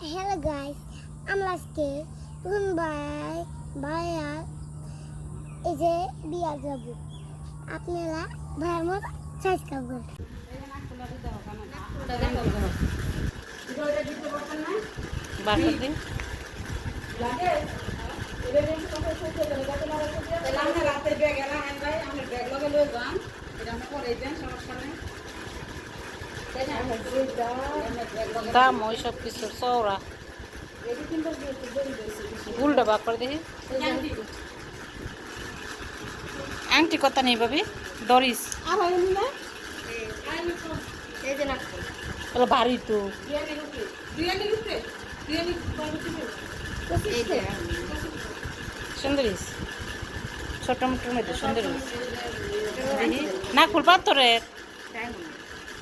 Hello guys আমরা আজকে তুন ভাই ভাইয়া এই যে বিয়া যাব আপনারা ভাইয়ের মত সাইজ করবেন। বার করে দিন দাম, ওই সব কিছু চৌড়া গুলটা বার করে দেখি আংটি কত নেই ভাবি? তাহলে ভারী তো। সুন্দরীস ছোট মোটোর মধ্যে সুন্দরীস না ফুল পাত্তরের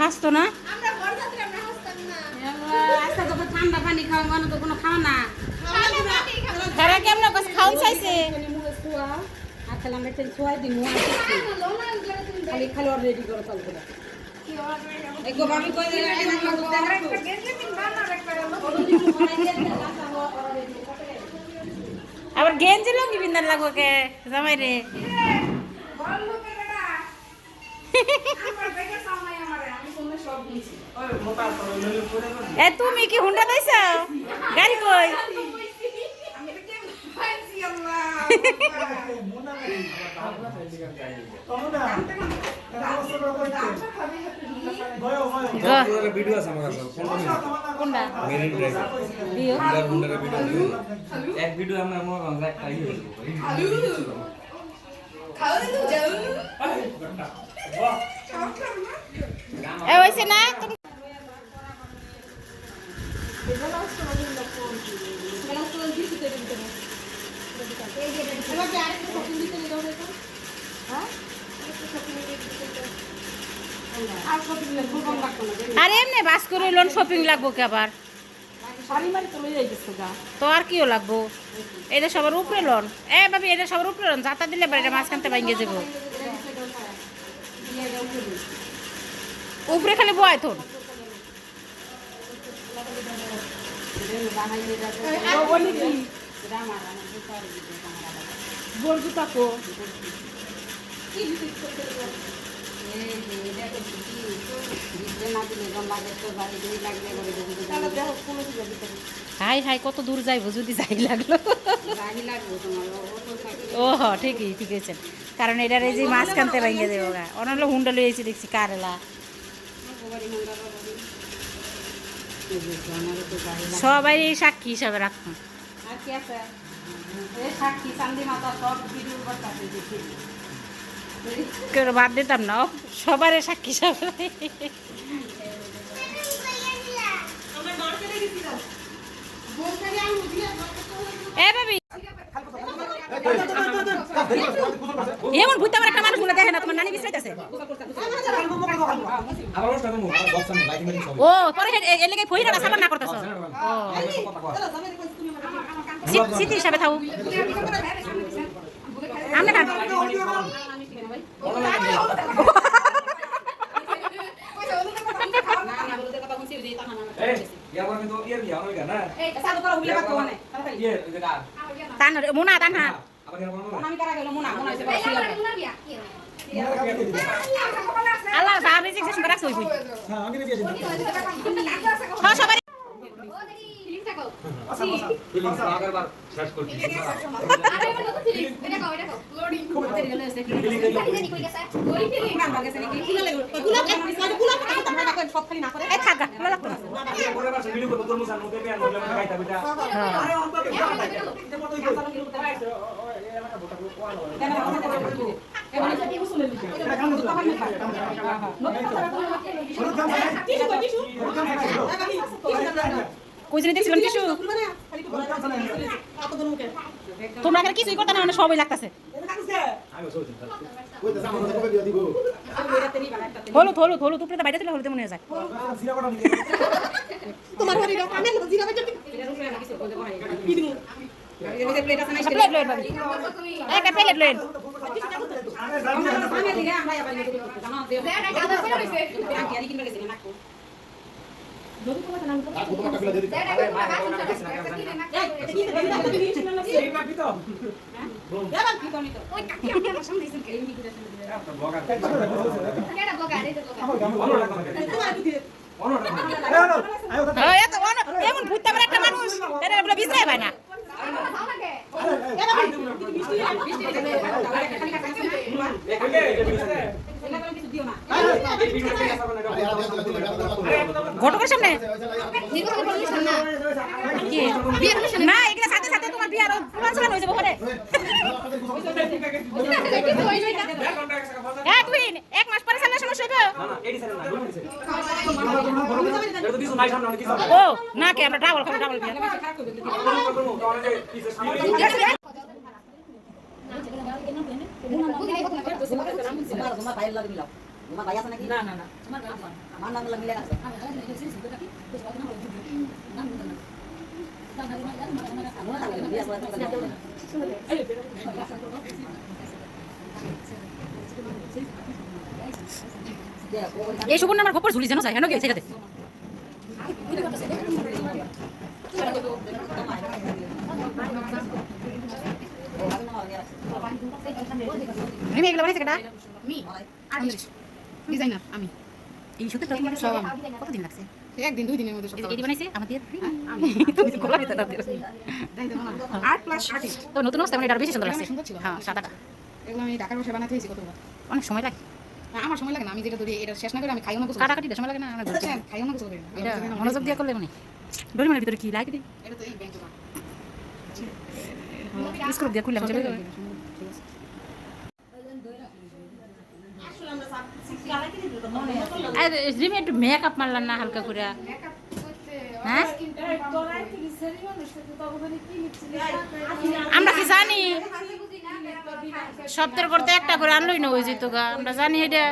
হাসতো না? ঠান্ডা পানি খাওয়া মানে তো কোনো খাওয়া না। তারা কেমন কাছে খাওন চাইছে? আর খেলাম একটা ছয় দিন খালি খালি রেডি করে। চলতে এই গোবামি কই দিলে আবার গেঞ্জি লঙ্গি বিন্দার লাগবো কে জামাই রে? এ তুমি কি হুন্ডা পাইছ? গাড়ি কই? এক ভিডিও আমরা মনে করেন যে আর এমনি বাস করে লোন শপিং লাগবো কি আবার? তো আর কিও লাগবো? এটা সবার উপরে লোন। এ, ভাবি এটা সবার উপরে লোন। যাতা দিলে বাড়িটা মাঝখানতে ভাঙ্গে যাব। উপরে খালি বয় তোর। হাই হাই, কত দূর যাইবো যদি যাই লাগল। ও হ ঠিকই ঠিক আছে। কারণ এটার এই যে মাঝখানতে ভেঙে দেবো গা। অনাহলে হুন্ডা লইয়েছি দেখছি কারেলা। সবাই এই সাক্ষী হিসাবে কেউ বাদ দিতাম না সবারই সাক্ষী হিসাবে এ ভাবি। এমন ভূত আমার একটা মানুষগুলো দেখে না তোমার নানি বিশ্রাইতেছে। ও পরে হে- এ লেগে ফইরা সাবান না করতেছ। স্মৃতি হিসাবে থাকো। আমরা বাদ মানে ওই মুনা মোনা মোনা আল্লাহ সাহাব রিজেকশন করে রাখছ হই হ্যাঁ সবাই ফিলিংস আগেরবার কই জানি দেখছিলাম টিস্যু তোমরা এখানে কিছুই করতে না মানে সবই লাগতেছে হলুদ হলুদ হলুদ উপরে বাইরে দিলে হলুদ মনে যায় তোমার আমি জিরা কি দিমু আমরা এমন ভূতটা একটা মানুষ এটা বিছরাই পায় না না ঘটকের সামনে? না, এগুলা সাথে সাথে তোমার বিয়ার পুরান সালান হয়ে যাবে, ওখানে। হ্যাঁ তুই এক মাস পরে সামনে সমস্যা করব তোমার তোমার ভাই আছে নাকি? না না না। আমার নাম মিলে আছে। এই সুবর্ণ আমার খবর ঝুলি জানো যায় হেন গাতে আমি এগুলো বানাইছে কেটা? ডিজাইনার আমি। এই সুতে সব কতদিন লাগছে? একদিন দুই দিনের মধ্যে এটি বানাইছে আমাদের আমি। আর্ট প্লাস আর্টিস্ট তো নতুন অবস্থা মানে এটা বেশি সুন্দর লাগছে। হ্যাঁ সাদাটা। এগুলো আমি ঢাকার বসে বানাতে হয়েছি কতবার অনেক সময় লাগে। আমার সময় লাগে না। আমি যেটা ধরি এটা শেষ না করে আমি খাইও না গোসল কাটাকাটি সময় লাগে না আমার হ্যাঁ, খাইও না করি এটা মনোযোগ দিয়ে করলে মানে। ডরিমানের ভিতরে কি লাগে? এটা তো এই ব্যাংক স্ক্রুপ দিয়ে খুললে চলে যাবে আরে রিমি একটু মেকআপ মারলাম না হালকা করে। হ্যাঁ? আমরা কি জানি? সপ্তাহের পর তো একটা করে আনলোই না ওই যেত গা আমরা জানি এটা।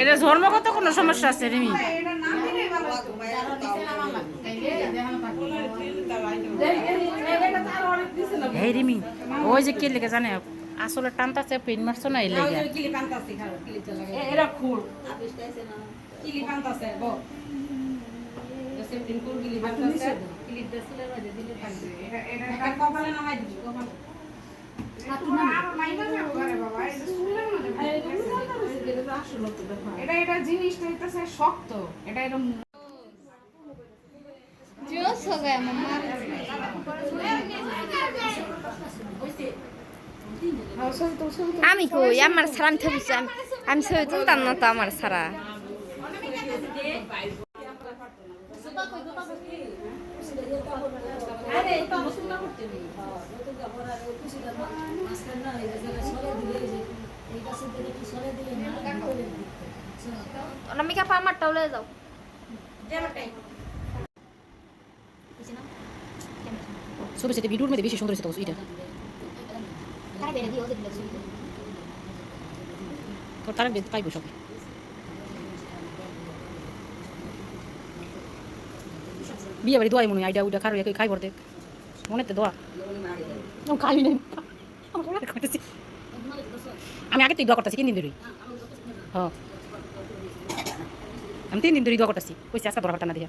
এটা ধর্মগত কোনো সমস্যা আছে রিমি? এই রিমি ওই যে কে লেগে জানে আসলে টানতাছে পেন মারছো না এই লেগে? কিলি পান্তাছে খাও কিলি চলে এরা খুল কিলি পান্তাছে গো জসে দিন কিলি পান্তাছে কিলি দসলে বাজে দিলে পান্তাছে এটা কপালে নামাই দিবি কপালে। এটা এটা জিনিসটা হইতেছে শক্ত এটা এরকম আমি কই? আমার সারা আমি ছবি আমি আমি ছবি তুলতাম না তো আমার সারা। অনামিকা পামারটাও লয়ে যাও। ভিডিওর মধ্যে বেশি সুন্দর তো এটা তো তারা বে- পাইবো সব বিয়ে বাড়ি দোয়াই আইডিয়া উইডা খারো একই খাই ভরতে মনে তো দোয়া খাই নেই। আমি আগে তুই দোয়া করতেছি তিন দিন ধরে হ্যাঁ আমি তিন দিন ধরে দোয়া করতেছি কইছি, আজকে বড় না দিয়া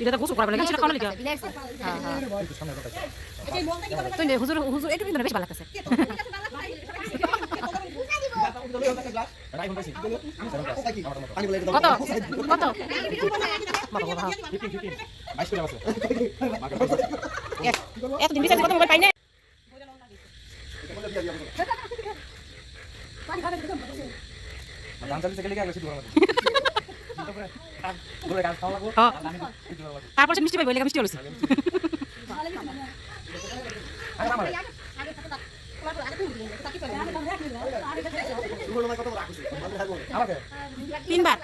এটা তো গোসল করা লাগে সেটা খাওয়া লাগে। হ্যাঁ হ্যাঁ। তুই হুজুর হুজুর এটা কিন্তু বেশ ভালো লাগতেছে। কত? কত? এতদিন বিচার কত মোবাইল পাই না ধান চালিয়ে গেলে কি আগে শুধু বানাবো বলে গাছ খাওয়া লাগবো হ্যাঁ। তারপর মিষ্টি পাইবো মিষ্টি হলো তিনবার।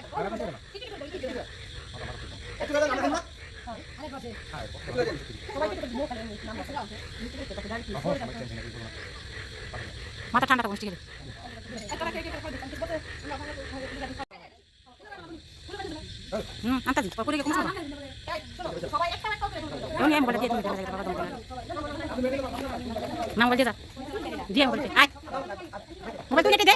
মাথা ঠান্ডা থাকুন ঠিক আছে হুম আনতা দিই পরে দিয়ে তুমি দেখা বাবা তোমার নাম বলে যা দিয়ে তুই কেটে দে